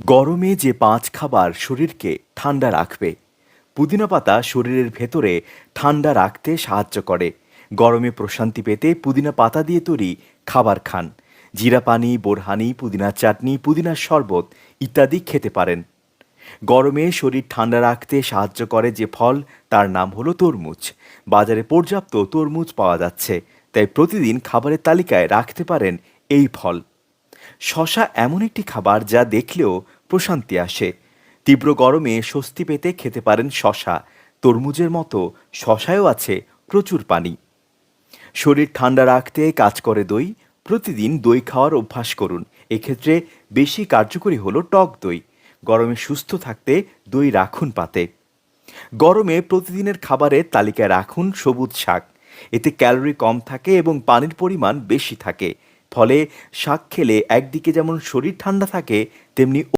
গরমে যে পাঁচ খাবার শরীরকে ঠান্ডা রাখবে, পুদিনা পাতা শরীরের ভেতরে ঠান্ডা রাখতে সাহায্য করে। গরমে প্রশান্তি পেতে পুদিনা পাতা দিয়ে তৈরি খাবার খান। জিরা পানি, বোরহানি পুদিনার চাটনি পুদিনার শরবত ইত্যাদি খেতে পারেন। গরমে শরীর ঠান্ডা রাখতে সাহায্য করে যে ফল, তার নাম হলো তরমুজ। বাজারে পর্যাপ্ত তরমুজ পাওয়া যাচ্ছে, তাই প্রতিদিন খাবারের তালিকায় রাখতে পারেন এই ফল। শশা এমন একটি খাবার যা দেখলেও প্রশান্তি আসে। তীব্র গরমে স্বস্তি পেতে খেতে পারেন শশা। তরমুজের মতো শশায়ও আছে প্রচুর পানি। শরীর ঠান্ডা রাখতে কাজ করে দই। প্রতিদিন দই খাওয়ার অভ্যাস করুন। এক্ষেত্রে বেশি কার্যকরী হলো টক দই। গরমে সুস্থ থাকতে দই রাখুন পাতে। গরমে প্রতিদিনের খাবারের তালিকায় রাখুন সবুজ শাক। এতে ক্যালোরি কম থাকে এবং পানির পরিমাণ বেশি থাকে। ফলে শাক খেলে একদিকে যেমন শরীর ঠান্ডা থাকে তেমনি